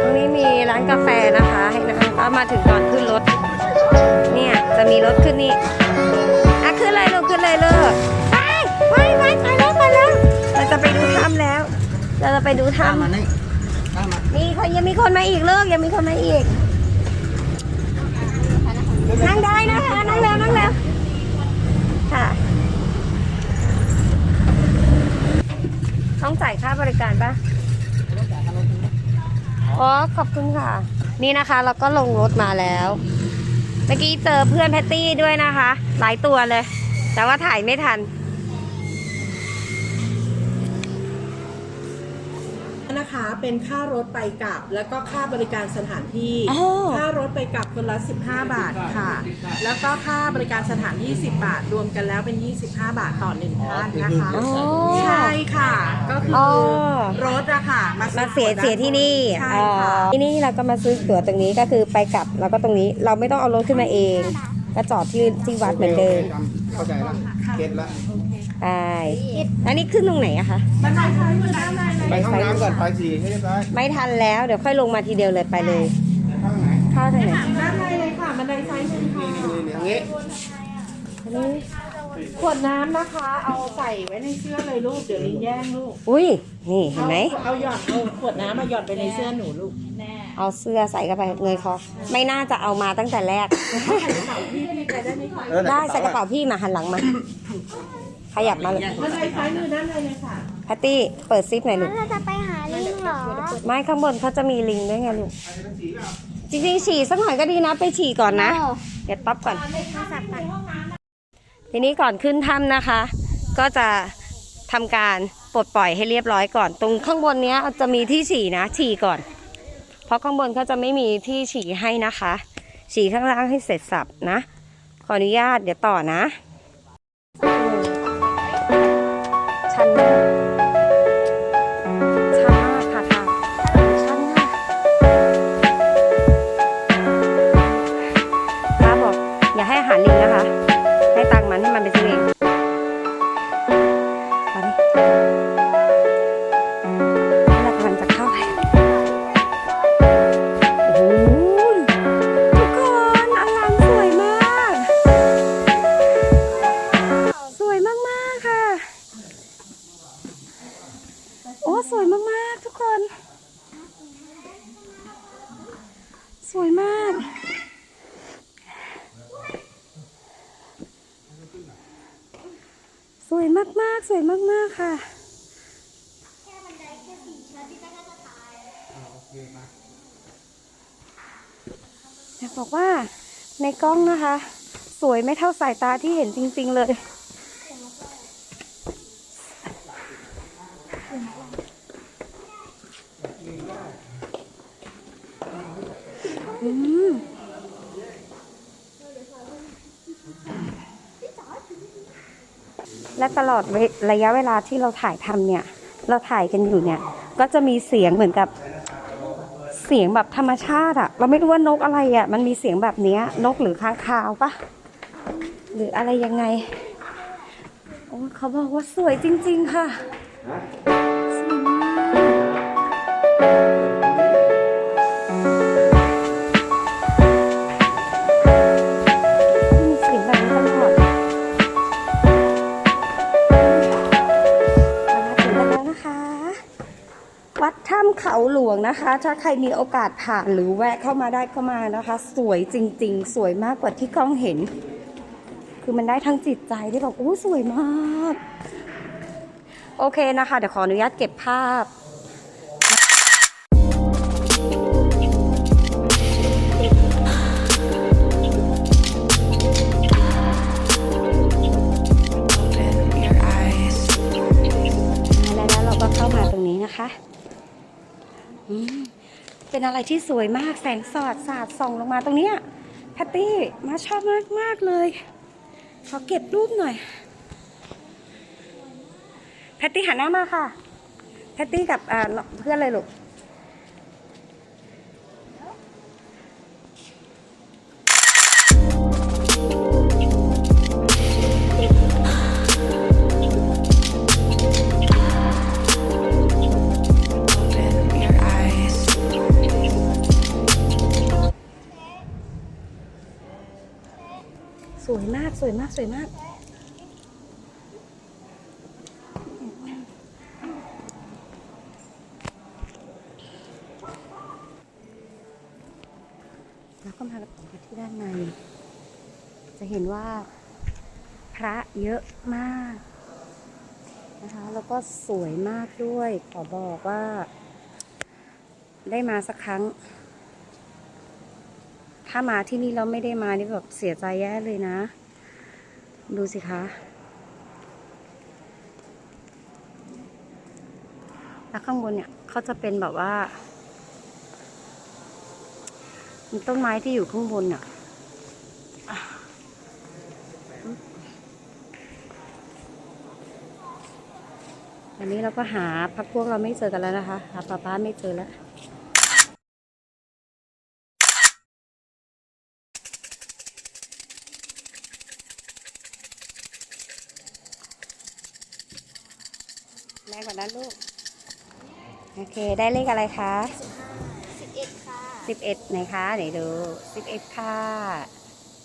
ตรงนี้มีร้านกาแฟนะคะให้นั่งก็มาถึงก่อนขึ้นรถ เนี่ย จะมีรถขึ้นนี่อะขึ้นเลยลูกขึ้นเลยลูกไปไปไปไปแล้วไปแล้วเราจะไปดูถ้ำแล้ว เราจะไปดูถ้ำมานี่ตามมามีคนยังมีคนมาอีกเลิกยังมีคนมาอีกนั่งได้นะคะนั่งแล้วนั่งแล้วค่ะต้องจ่ายค่าบริการปะ อ๋อขอบคุณค่ะ นี่นะคะเราก็ลงรถมาแล้ว เมื่อกี้เจอเพื่อนแพตตี้ด้วยนะคะ หลายตัวเลย แต่ว่าถ่ายไม่ทัน นะคะเป็นค่ารถไปกลับ แล้วก็ค่าบริการสถานที่อ๋อค่ารถไปกลับคนละ 15 บาทค่ะ แล้วก็ค่าบริการสถานที่ 10 บาท รวมกันแล้วเป็น 25 บาทต่อหนึ่งท่านนะคะ อ๋อ ใช่ค่ะ ก็คือออ รถอะค่ะ มามาเสียเสียที่นี่ใช่อ๋อค่ะ ที่นี่เราก็มาซื้อตั๋วตรงนี้ก็คือไปกลับแล้วก็ตรงนี้เราไม่ต้องเอารถขึ้นมาเอง ก็จอดที่ที่วัดเหมือนเดิม เข้าใจแล้วเก็ตแล้ว ใช่อันนี้ขึ้นตรงไหนอะคะบันไดซ้ายมือด้านในเลยไปห้องน้ำก่อนไปสี่ให้เรียบร้อยไม่ทันแล้วเดี๋ยวค่อยลงมาทีเดียวเลยไปเลยห้องไหนเข้าทางไหนด้านในเลยค่ะบันไดซ้ายมือค่ะนี่นี่นี่ทางนี้อันนี้ขวดน้ำนะคะ เอาใส่ไว้ในเสื้อเลยลูกเดี๋ยวลิงแย่งลูกอุ้ยนี่เห็นไหมอาเอาหยอดเอาขวดน้ำมาหยอดไปในเสื้อหนูลูกเอาเสื้อใส่เข้าไปเงยคอไม่น่าจะเอามาตั้งแต่แรกพี่พี่ไปได้ไหมคะเออหนได้ใส่กระเป๋าพี่มาหันหลังมา ขยับมาเลยบันไดซ้ายมือด้านในเลยค่ะแพตตี้เปิดซิปหน่อยลูกเราจะไปหาลิงเหรอไม่ข้างบนเขาจะมีลิงด้วยไงลูกจริงๆฉี่สักหน่อยก็ดีนะไปฉี่ก่อนนะ เดี๋ยวต๊อปก่อน ทีนี้ก่อนขึ้นถ้ำนะคะ ก็จะทำการปลดปล่อยให้เรียบร้อยก่อน ตรงข้างบนเนี้ยจะมีที่ฉี่นะ ฉี่ก่อน เพราะข้างบนเขาจะไม่มีที่ฉี่ให้นะคะ ฉี่ข้างล่างให้เสร็จสับนะ ขออนุญาตเดี๋ยวต่อนะ มากๆ สวยมากๆค่ะอยากบอกว่าในกล้องนะคะ สวยไม่เท่าสายตาที่เห็นจริง ๆ เลย อืมและ ตลอดเวระยะเวลาที่เราถ่ายทำเนี่ย เราถ่ายกันอยู่เนี่ย ก็จะมีเสียงเหมือนกับเสียงแบบธรรมชาติอะเราไม่รู้ว่านกอะไรอะมันมีเสียงแบบเนี้ยนกหรือค้างคาวปะหรืออะไรยังไงโอ้เขาบอกว่าสวยจริง ๆ ค่ะสวยมาก วัดถ้ำเขาหลวงนะคะ ถ้าใครมีโอกาสผ่านหรือแวะเข้ามาได้เข้ามานะคะ สวยจริง ๆ สวยมากกว่าที่กล้องเห็น คือมันได้ทั้งจิตใจที่แบบโอ้สวยมาก โอเคนะคะ เดี๋ยวขออนุญาตเก็บภาพแล้วแล้วเราก็เข้ามาตรงนี้นะคะ อืมเป็นอะไรที่สวยมากแสงสอดสาดส่องลงมาตรงเนี้ยแพตตี้มาชอบมากมากเลยขอเก็บรูปหน่อยแพตตี้หันหน้ามาค่ะแพตตี้กับเพื่อนเลยลูกากสวยมากแล้วก็มาที่ด้านใน จะเห็นว่าพระเยอะมากนะคะแล้วก็สวยมากด้วย ขอบอกว่า ได้มาสักครั้ง ถ้ามาที่นี่แล้วไม่ได้มานี่แบบเสียใจแย่เลยนะ ดูสิคะ แล้วข้างบนเนี่ยเขาจะเป็นแบบว่าต้นไม้ที่อยู่ข้างบนอะอะอันนี้เราก็หาพักพวกเราไม่เจอกันแล้วนะคะ หาป้าป้าไม่เจอแล้ว รงกว่านั้นลูก โอเค ได้เลขอะไรคะสิบเอ็ดค่ะสิบเอ็ดไหนคะไหนดูสิบเอ็ดค่ะ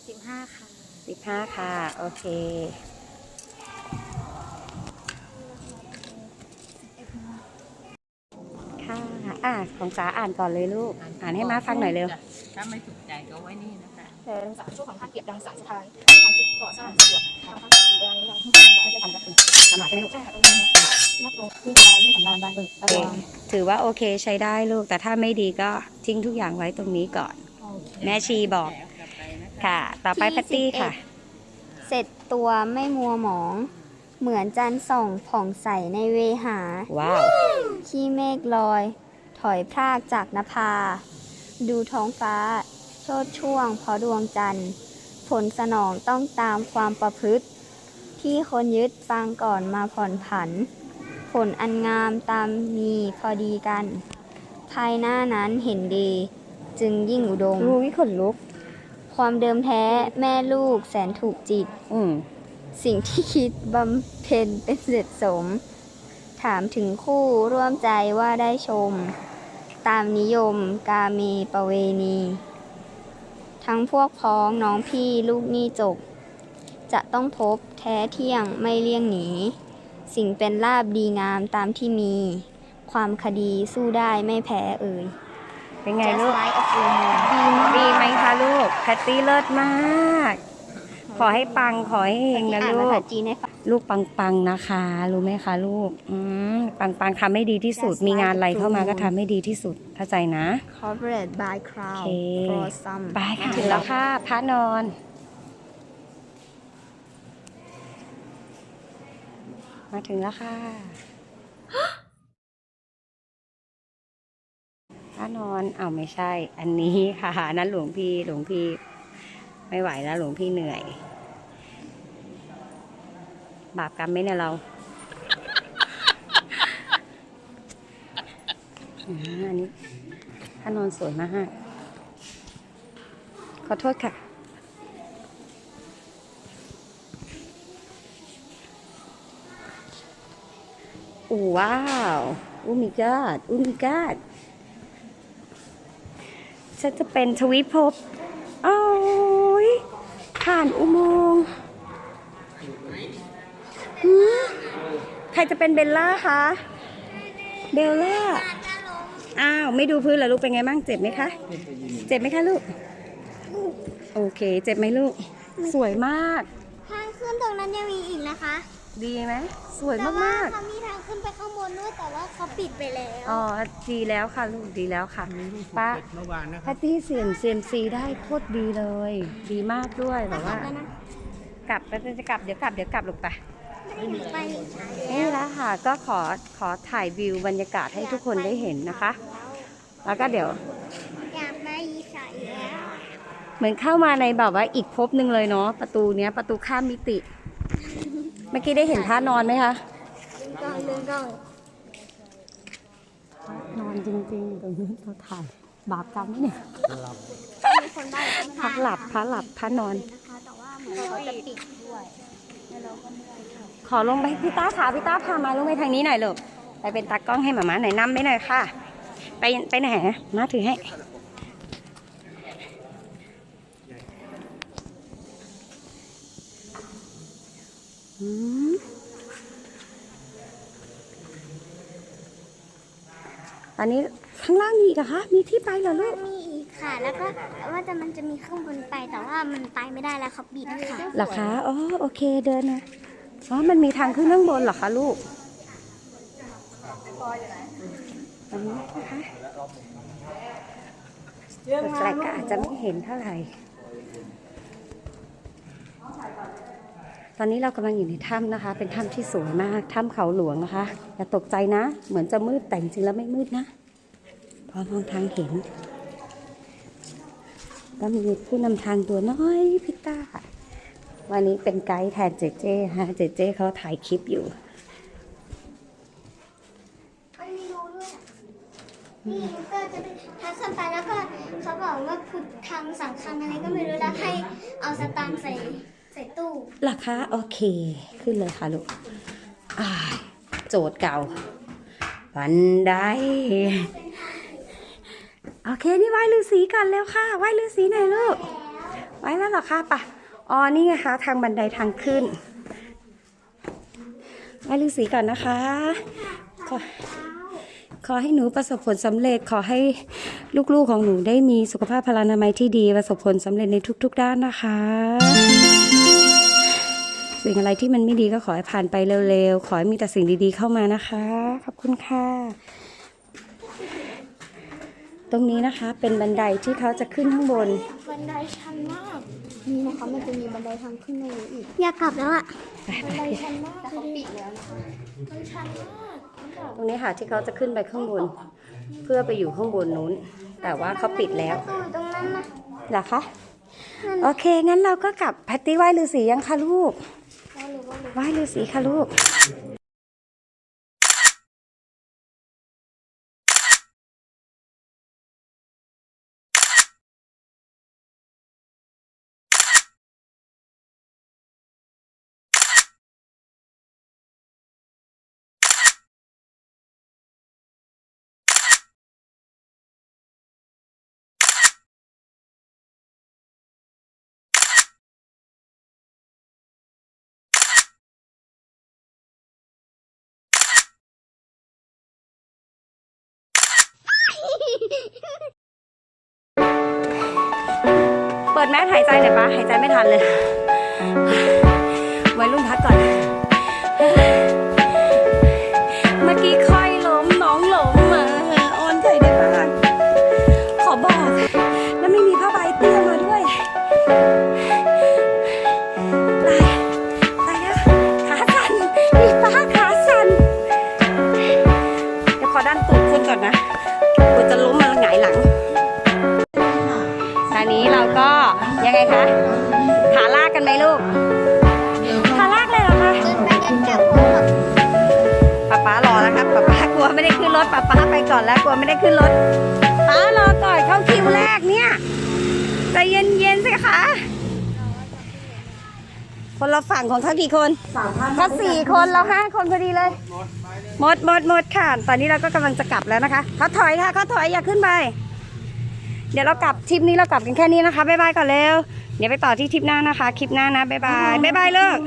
สิบห้าค่ะสิบห้าค่ะ โอเคค่ะอะของจ๋าอ่านก่อนเลยลูก อ่านให้มาฟังหน่อยเร็ว ถ้าไม่ถูกใจก็ไว้นี่นะคะแต่รังสรรค์ช่วงของการเก็บรังสรรค์สุดท้ายทางจิตก่อสร้างสะดวกทางภาคการเมืองยังที่ทำได้ทำได้ทำได้ใช่ค่ะตรงนี้นักลง ที่รายที่สำราญได้เลยโอเคถือว่าโอเคใช้ได้ลูก แต่ถ้าไม่ดีก็ทิ้งทุกอย่างไว้ตรงนี้ก่อน แม่ชีบอกกลับไปนะคะค่ะ ต่อไปที่แพตตี้11ค่ะ เสร็จตัวไม่มัวหมอง เหมือนจันทร์ส่องผ่องใสในเวหา ว้าวที่เมฆลอย ถอยพรากจากนภา ดูท้องฟ้า โชดช่วงเพราะดวงจันทร์ ผลสนองต้องตามความประพฤติ ที่คนยึดฟังก่อนมาผ่อนผัน ผลอันงามตามมีพอดีกัน ภายหน้านั้นเห็นดี จึงยิ่งอุดม รู้วิขนลุก ความเดิมแท้แม่ลูกแสนถูกจิต อืมสิ่งที่คิดบำเพ็ญเป็นเสร็จสม ถามถึงคู่ร่วมใจว่าได้ชม ตามนิยมกาเมประเวณี ทั้งพวกพ้องน้องพี่ลูกหนี่จบ จะต้องพบแท้เที่ยงไม่เลี่ยงหนี สิ่งเป็นลาบดีงามตามที่มี ความคดีสู้ได้ไม่แพ้เอ่ย เป็นไงลูก Just like a full moon ดีมากดีไหมคะลูก แพตตี้เลิศมาก ขอให้ปังขอให้เฮงนะอ่านลูภาก ษาจีนให้ฟัง ลูกปังปังๆนะคะ รู้ไหมคะลูก อืมปังปังๆทำให้ดีที่สุด Just มีงานอะไร like a เข้ามา full ก็ moon ทำให้ดีที่สุด เข้าใจนะ Corporate by โอ Crown เค for some ไปค่ะถึงแล้วค่ะพระนอน มาถึงแล้วค่ะพระนอนอ้าวไม่ใช่ อันนี้ค่ะนั้นหลวงพี่หลวงพี่ ไม่ไหวแล้วหลวงพี่เหนื่อย บาปกรรมไหมเนี่ยเราอ่าอันนี้พระนอนสวยมากขอโทษค่ะ โอ้ว้าวอุ้มิกาดอุ้มิกาดฉันจะเป็นทวิภพโอ้ยผ่านอุโมงค์หืมใครจะเป็นเบลล่าคะ เบลล่า อ้าว ไม่ดูพื้นเหรอลูกเป็นไงบ้าง เจ็บไหมคะ เจ็บไหมคะลูก โอเค เจ็บไหมลูก สวยมาก ทางขึ้นตรงนั้นยังมีอีกนะคะ ดีไหม สวยแต่ว่ามากเขามีทาง ขึ้นไปข้างบนด้วยแต่ว่าเขาปิดไปแล้วๆอ๋อดีแล้วค่ะลูกดีแล้วค่ะป้าเมื่อวานนะคแพรับตตี้เสียงเซียมซีได้โคตรดีเลย ดีมากด้วยแบบว่า แล้วนะกลับแล้วจะกลับเดี๋ยวกลับเดี๋ยวกลับลูกไป ไม่หนูไปนี่แหละค่ะ ก็ขอขอถ่ายวิวบรรยากาศให้ทุกคนได้เห็นนะคะ แล้วก็เดี๋ยวอยากไปอีสานแล้วเหมือนเข้ามาในแบบว่าอีกภพหนึ่งเลยเนาะประตูเนี้ยประตูข้ามมิติ เมื่อกี้ได้เห็นท่านอนไหมคะ ก่อนเดินก่อนนอนจริงๆตรงนี้เราถ่ายบาปกรรมไหมเนี่ยมีคนบ้าอยู่ข้างๆพักหลับพระหลับพระนอนนะคะแต่ว่าเหมือนเขาจะปิดด้วยแล้วเราก็เมื่อยค่ะขอลงไปพี่ต้าขาพี่ต้าพามาลงไปทางนี้หน่อยลูกไปเป็นตากล้องให้หมาม้าหน่อยนำไปหน่อยค่ะ ไปไปไหนมาถือให้ออืม อันนี้ข้างล่างมีอีกเหรอคะ มีที่ไปเหรอลูก มีอีกค่ะ แล้วก็ว่าจะมันจะมีข้างบนไปแต่ว่ามันไปไม่ได้แล้วเขาปิดค่ะเหรอคะ อ๋อ โอเค เดินนะ อ๋อ มันมีทางขึ้นข้างบนเหรอคะลูกอันนี้นะคะแปลกๆก็อาจจะไม่เห็นเท่าไหร่ ตอนนี้เรากำลังอยู่ในถ้ำนะคะ เป็นถ้ำที่สวยมาก ถ้ำเขาหลวงนะคะ อย่าตกใจนะ เหมือนจะมืดแต่จริงแล้วไม่มืดนะ พอมองทางเห็น ก็มีผู้นำทางตัวน้อยพิต้า วันนี้เป็นไกด์แทนเจเจฮะ เจเจเขาถ่ายคลิปอยู่มันมีรูด้วยอะนี่ก็จะเป็นทางขึ้นไปแล้วก็เขาบอกว่าพุทธังสังฆังอะไรก็ไม่รู้แล้วให้เอาสตางค์ใส่ ส่ตู้ราคาโอเค ขึ้นเลยค่ะลูกโจทย์เก่า บันได โอเค นี่ไหว้ฤาษีก่อนเร็วค่ะ ไหว้ฤาษีหน่อยลูก ไหว้แล้วหรอคะปะอ๋อ นี่ไงคะ ทางบันไดทางขึ้น ไหว้ฤาษีก่อนนะคะ ขอขอให้หนูประสบผลสำเร็จ ขอให้ลูกๆของหนูได้มีสุขภาพพลานามัยที่ดี ประสบผลสำเร็จในทุก ๆ ด้านนะคะ สิ่งอะไรที่มันไม่ดีก็ขอให้ผ่านไปเร็วๆ ขอให้มีแต่สิ่งดีๆเข้ามานะคะ ขอบคุณค่ะ ตรงนี้นะคะเป็นบันไดที่เขาจะขึ้นข้างบน บันไดชันมาก นี่นะคะมันจะมีบันไดทางขึ้นในนี้อีก อยากกลับแล้วอะไปไปชันมากแต่เขาปิดแล้วนะคะมันชันมากมันแบบตรงนี้ค่ะที่เขาจะขึ้นไปข้างบน เพื่อไปอยู่ข้างบนนู้น แต่ว่าเขาปิดแล้วประตูอยู่ตรงนั้นนะเหรอคะ โอเค งั้นเราก็กลับแพตตี้ไหว้ฤาษียังคะลูก ไหว้ฤาษีค่ะลูก เปิดแมสหายใจหน่อยปะหายใจไม่ทันเลย ไว้รุ่นพักก่อน ลากกันไหมลูกขาลากเลยเหรอคะเดินไปเดินกลับพร้อมกับป๊าป๊ารอแล้วครับป๊าป๊ากลัวไม่ได้ขึ้นรถป๊าป๊าไปก่อนแล้วกลัวไม่ได้ขึ้นรถป๊ารอก่อนเข้าคิวแรกเนี่ยใจเย็นเย็นๆสิคะคนละฝั่งของเขากี่คนก็สี่คนเราห้าคนพอดีเลยหมดหมดหมดค่ะ ตอนนี้เราก็กำลังจะกลับแล้วนะคะเขาถอยค่ะเขาถอยอย่าขึ้นไป เดี๋ยวเรากลับทริปนี้เรากลับกันแค่นี้นะคะบ๊ายบายก่อนเร็วเดี๋ยวไปต่อที่ทริปหน้านะคะ คลิปหน้านะบ๊ายบายบ๊ายบายเลิก